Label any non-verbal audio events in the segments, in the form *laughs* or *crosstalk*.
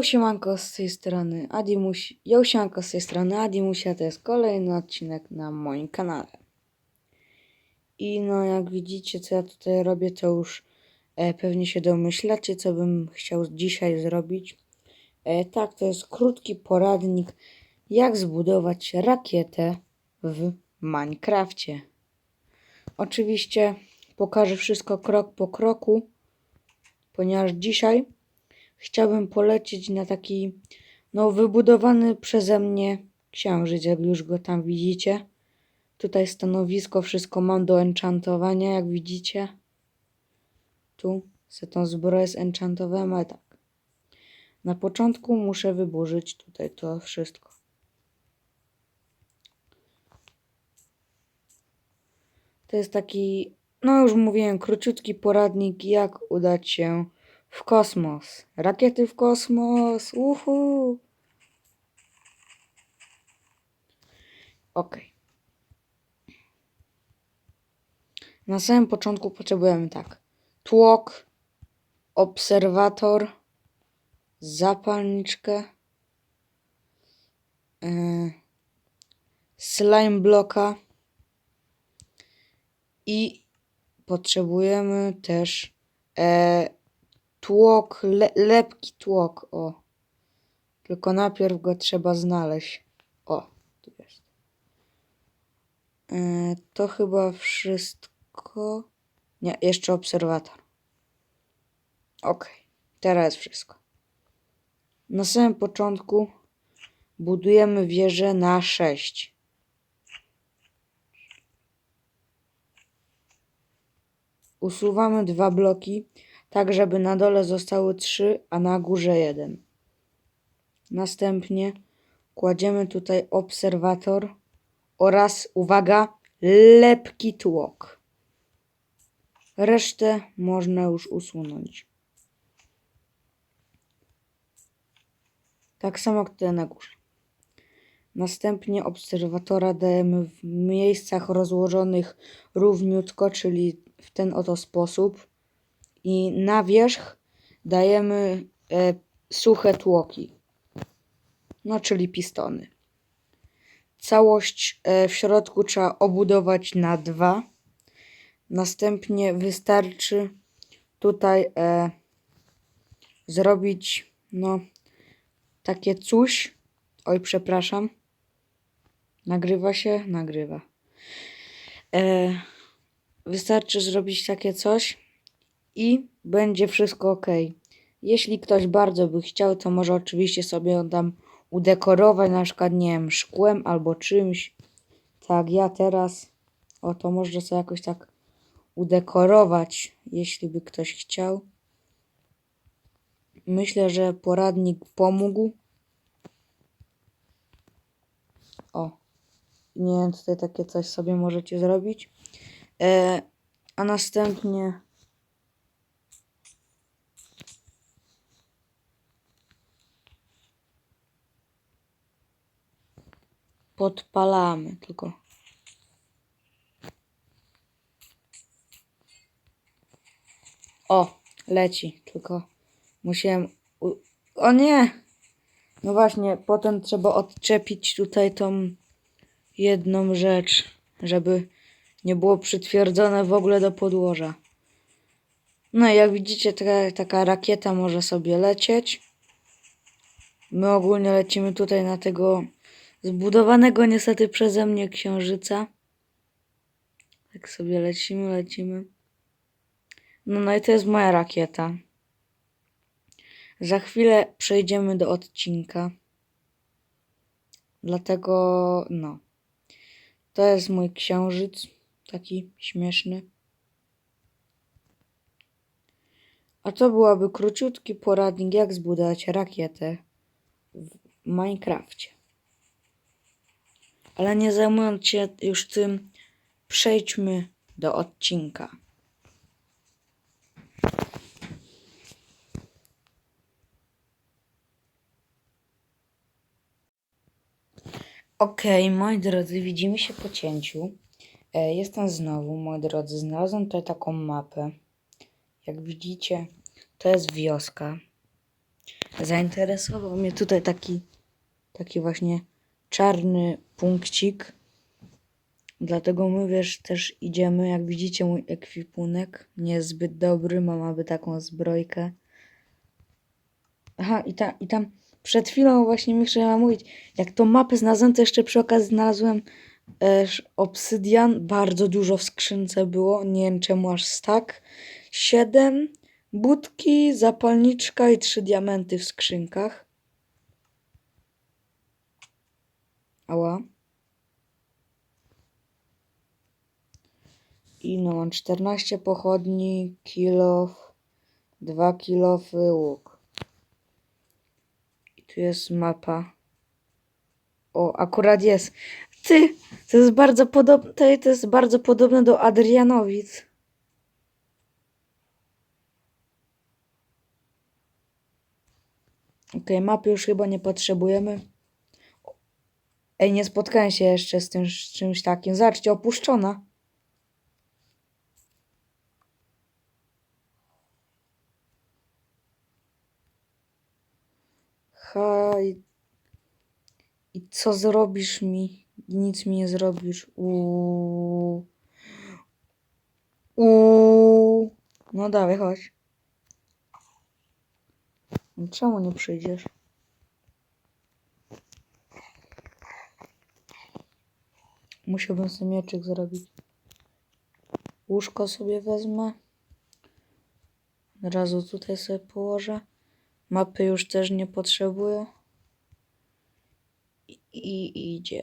Siemanko z tej strony Adimuś. Yo, siemanko z tej strony Adimusia. To jest kolejny odcinek na moim kanale. I no, jak widzicie, co ja tutaj robię, to już e, pewnie się domyślacie, co bym chciał dzisiaj zrobić. E, tak, to jest krótki poradnik, jak zbudować rakietę w Minecrafcie. Oczywiście pokażę wszystko krok po kroku, ponieważ dzisiaj chciałbym polecieć na taki no wybudowany przeze mnie księżyc, jak już go tam widzicie. Tutaj stanowisko, wszystko mam do enchantowania, jak widzicie. Tu se tą zbroję zenchantowałem, ale tak. Na początku muszę wyburzyć tutaj to wszystko. To jest taki, no już mówiłem, króciutki poradnik, jak udać się w kosmos. Rakiety w kosmos, uhu. Ok. Na samym początku potrzebujemy tak. Tłok, obserwator, zapalniczkę, yy, slime bloka i potrzebujemy też e, tłok, le, lepki tłok, o. Tylko najpierw go trzeba znaleźć. O, tu jest. E, to chyba wszystko. Nie, jeszcze obserwator. Ok, teraz wszystko. Na samym początku budujemy wieżę na 6. Usuwamy dwa bloki, tak żeby na dole zostały trzy, a na górze jeden. Następnie kładziemy tutaj obserwator oraz, uwaga, lepki tłok. Resztę można już usunąć. Tak samo jak tutaj na górze. Następnie obserwatora dajemy w miejscach rozłożonych równiutko, czyli w ten oto sposób. I na wierzch dajemy e, suche tłoki, no czyli pistony. Całość e, w środku trzeba obudować na dwa. Następnie wystarczy tutaj e, zrobić no takie coś. Oj, przepraszam. Nagrywa się? Nagrywa. E, wystarczy zrobić takie coś i będzie wszystko ok. Jeśli ktoś bardzo by chciał, to może oczywiście sobie ją tam udekorować, na przykład, nie wiem, szkłem albo czymś. Tak, ja teraz, o to można sobie jakoś tak udekorować, jeśli by ktoś chciał. Myślę, że poradnik pomógł. O, nie wiem, tutaj takie coś sobie możecie zrobić. E, a następnie podpalamy tylko. O, leci, tylko musiałem. U... O nie! No właśnie, potem trzeba odczepić tutaj tą jedną rzecz, żeby nie było przytwierdzone w ogóle do podłoża. No i jak widzicie, taka, taka rakieta może sobie lecieć. My ogólnie lecimy tutaj na tego zbudowanego niestety przeze mnie księżyca. Tak sobie lecimy, lecimy. No, no i to jest moja rakieta. Za chwilę przejdziemy do odcinka. Dlatego, no. To jest mój księżyc. Taki śmieszny. A to byłaby króciutki poradnik, jak zbudować rakietę w Minecrafcie. Ale nie zajmując się już tym, przejdźmy do odcinka. Okej, moi drodzy, widzimy się po cięciu. E, jestem znowu, moi drodzy, znalazłem tutaj taką mapę. Jak widzicie, to jest wioska. zainteresował mnie tutaj taki, taki właśnie czarny punkcik. Dlatego my wiesz, też idziemy. Jak widzicie, mój ekwipunek nie jest zbyt dobry. Mam aby taką zbrojkę. Aha, i, ta, i tam przed chwilą właśnie mi chciałem mówić, jak tą mapę znalazłem, to jeszcze przy okazji znalazłem sz- obsydian. Bardzo dużo w skrzynce było. Nie wiem czemu aż stak. Siedem budki, zapalniczka i trzy diamenty w skrzynkach. Ała. I no, mam 14 pochodni, kilof, 2 kilofy, łuk. I tu jest mapa. O, akurat jest. Ty, to jest bardzo podobne, to jest bardzo podobne do Adrianowic. Okej, mapy już chyba nie potrzebujemy. Ej, nie spotkałem się jeszcze z tym z czymś takim. Zobaczcie, opuszczona. Haj. I co zrobisz mi? Nic mi nie zrobisz. Uuu. Uuu. No dawaj, chodź. No Czemu nie przyjdziesz? Musiałbym sobie mieczyk zrobić. Łóżko sobie wezmę. Od razu tutaj sobie położę. Mapy już też nie potrzebuję. I, idzie.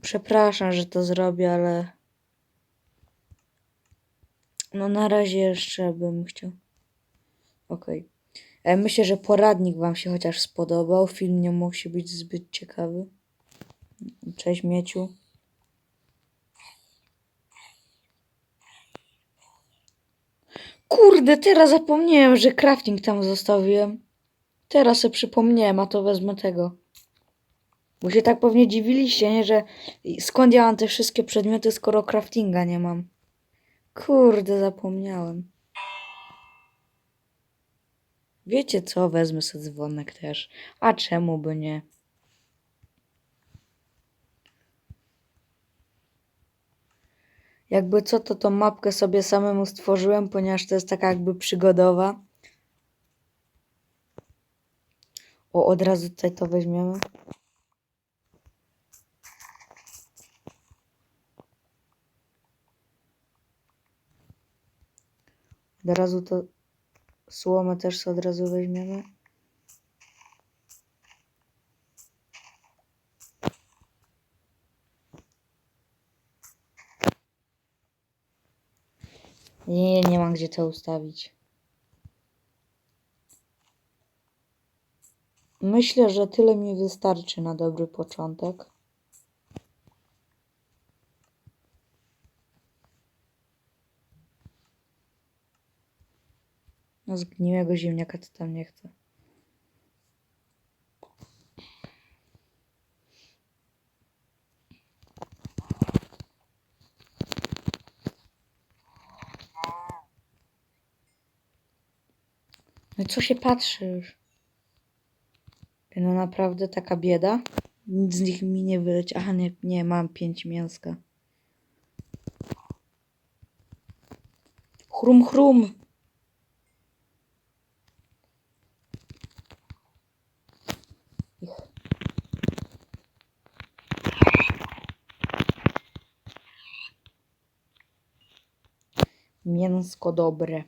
Przepraszam, że to zrobię, ale. No na razie jeszcze bym chciał. Okej. E, Myślę, że poradnik Wam się chociaż spodobał. Film nie musi być zbyt ciekawy. Cześć Mieciu. Kurde, teraz zapomniałem, że crafting tam zostawiłem. Teraz sobie przypomniałem, a to wezmę tego. Bo się tak pewnie dziwiliście, nie? Że skąd ja mam te wszystkie przedmioty, skoro craftinga nie mam. Kurde, zapomniałem. Wiecie co? Wezmę sobie dzwonek też. A czemu by nie? Jakby co, to tą mapkę sobie samemu stworzyłem, ponieważ to jest taka jakby przygodowa. O, od razu tutaj to weźmiemy. Od razu to słomę też sobie od razu weźmiemy. Nie, nie mam gdzie to ustawić. Myślę, że tyle mi wystarczy na dobry początek. No zgniłego ziemniaka to tam nie chcę. No co się patrzysz? No naprawdę taka bieda? Nic z nich mi nie wyleci. Aha, nie, nie, mam pięć mięska. Chrum, chrum. Mięsko dobre.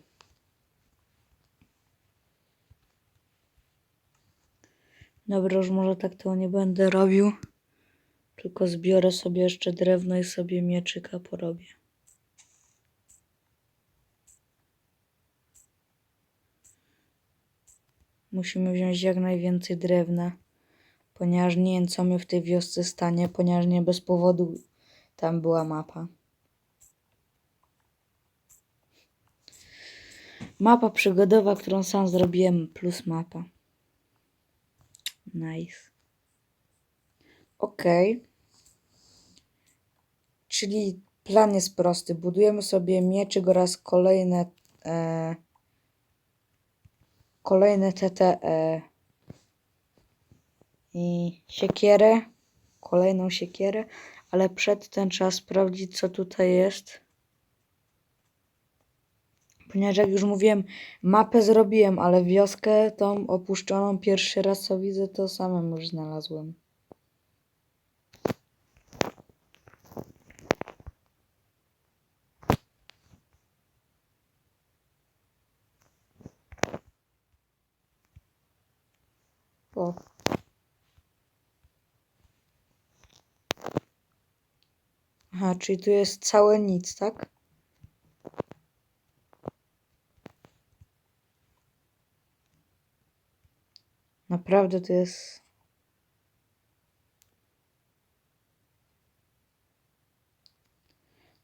Dobra, już może tak to nie będę robił. Tylko zbiorę sobie jeszcze drewno i sobie mieczyka porobię. Musimy wziąć jak najwięcej drewna, ponieważ nie wiem co mi w tej wiosce stanie, ponieważ nie bez powodu tam była mapa. Mapa przygodowa, którą sam zrobiłem, plus mapa. Nice. Okej. Czyli plan jest prosty. Budujemy sobie mieczyk oraz kolejne e, kolejne TTE i siekierę, kolejną siekierę, ale przed ten trzeba sprawdzić co tutaj jest. Ponieważ jak już mówiłem, mapę zrobiłem, ale wioskę tą opuszczoną pierwszy raz co widzę, to samym już znalazłem. O. Aha, czyli tu jest całe nic, tak? Naprawdę to jest.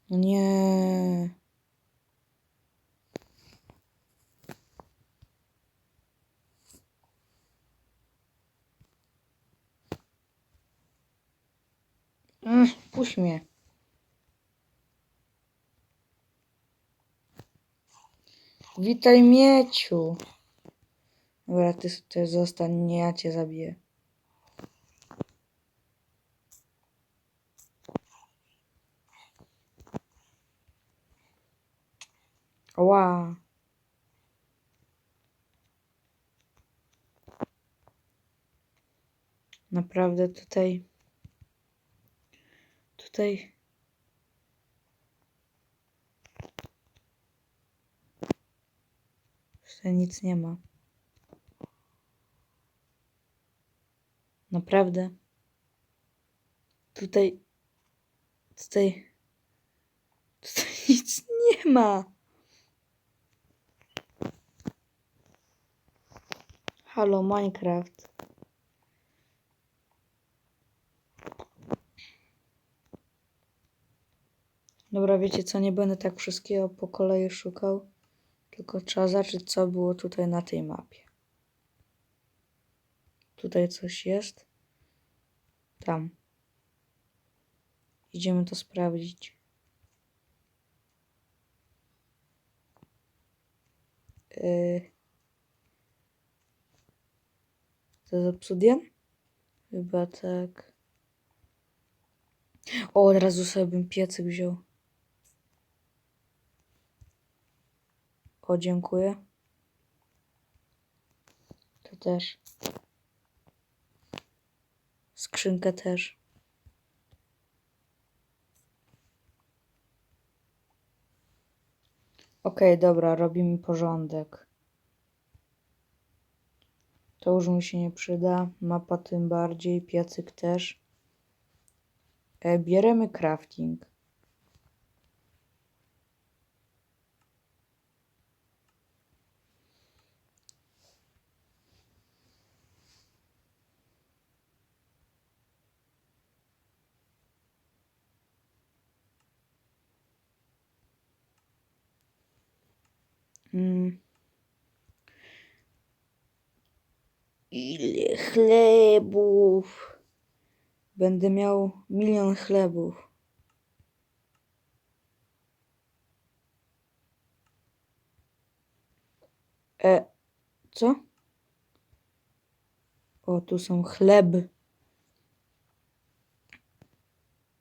No nie. Ech, puść mnie. Witaj mieciu. Dobra, ty, ty zostań, nie ja cię zabiję. Ła. Naprawdę tutaj. Tutaj. Tutaj nic nie ma. Naprawdę. Tutaj. Tutaj. Tutaj *laughs* nic nie ma. Halo, Minecraft. Dobra, wiecie co, nie będę tak wszystkiego po kolei szukał, tylko trzeba zacząć, co było tutaj na tej mapie. Tutaj coś jest. Tam. Idziemy to sprawdzić. Yy. To jest obsydian? Chyba tak. O, od razu sobie bym piecyk wziął. O, dziękuję. To też. Skrzynkę też. Okej, dobra, robimy porządek. To już mi się nie przyda. Mapa tym bardziej, piecyk też. E, bierzemy crafting. Ile chlebów? Będę miał milion chlebów. E, co? O, tu są chleb.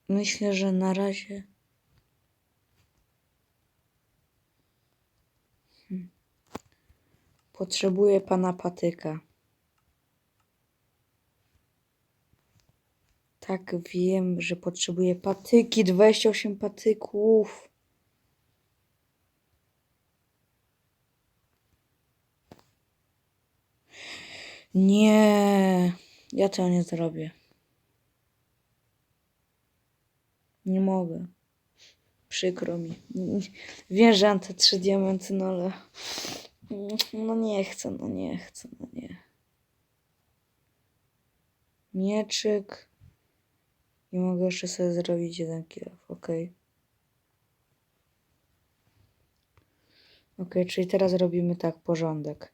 Myślę, że na razie. Potrzebuję pana patyka. Tak, wiem, że potrzebuję patyki. 28 patyków. Nie, ja to nie zrobię. Nie mogę. Przykro mi. Wiem, że te trzy diamenty, no ale. No nie chcę, no nie chcę, no nie. Mieczyk. I mogę jeszcze sobie zrobić jeden kill, ok. Ok, czyli teraz robimy tak, porządek.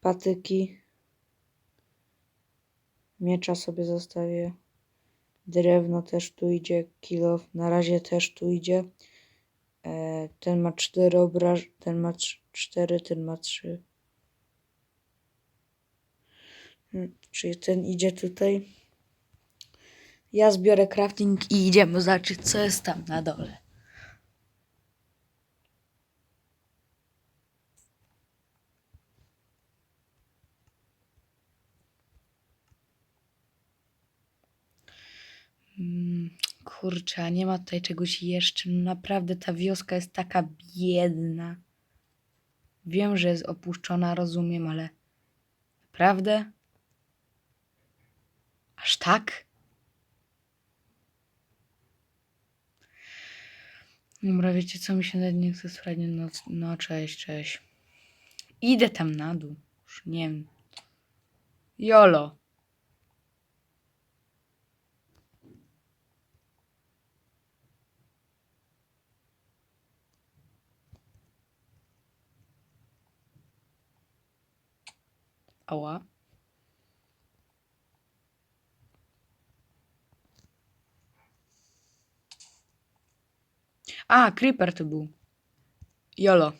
Patyki. Miecza sobie zostawię. Drewno też tu idzie, kilo na razie też tu idzie. E, ten ma cztery obraż, ten ma cz- cztery, ten ma trzy. Hmm, Czy ten idzie tutaj? Ja zbiorę crafting i idziemy zobaczyć, co jest tam na dole. Mm, kurczę, a nie ma tutaj czegoś jeszcze. No naprawdę ta wioska jest taka biedna. Wiem, że jest opuszczona, rozumiem, ale naprawdę? Aż tak? Dobra, wiecie co, mi się nawet nie chce sprawdzić. No, no, cześć, cześć. Idę tam na dół. Już nie wiem. Jolo. Ała. A, Creeper to był. Jolo.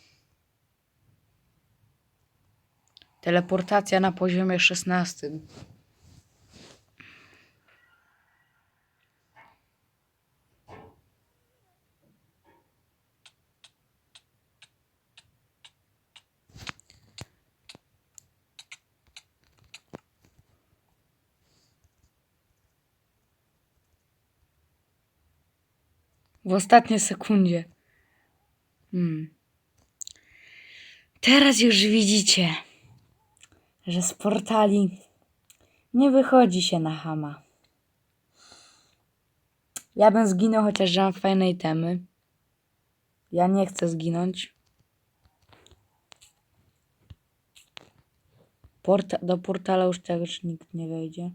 Teleportacja na poziomie 16. W ostatniej sekundzie. Hmm. Teraz już widzicie, że z portali nie wychodzi się na hama. Ja bym zginął, chociaż mam fajne itemy. Ja nie chcę zginąć. Porta do portala już też nikt nie wejdzie.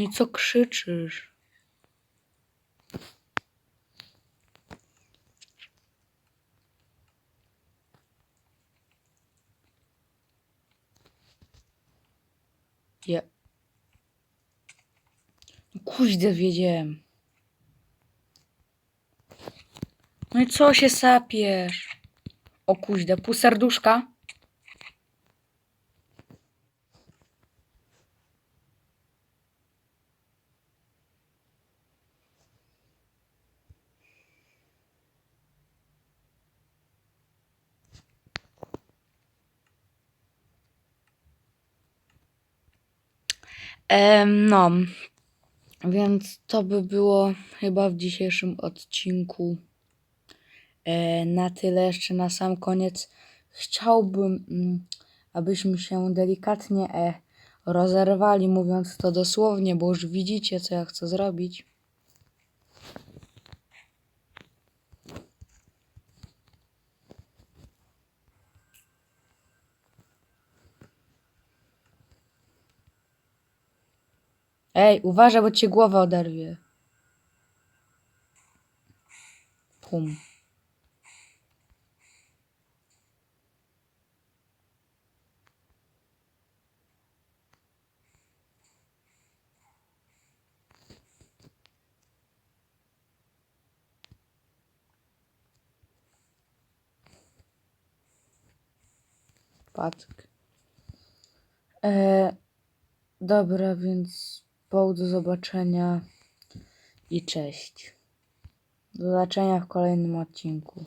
No i co krzyczysz? Ja. No kuźdę wiedziałem. No i co się sapiesz? O kuźdę, pół serduszka? Em, no, więc to by było chyba w dzisiejszym odcinku. E, na tyle jeszcze na sam koniec chciałbym, mm, abyśmy się delikatnie e, rozerwali, mówiąc to dosłownie, bo już widzicie, co ja chcę zrobić. Ej, uważaj, bo cię głowa oderwie. Pum. Patyk. E, dobra, więc po do zobaczenia i cześć. Do zobaczenia w kolejnym odcinku.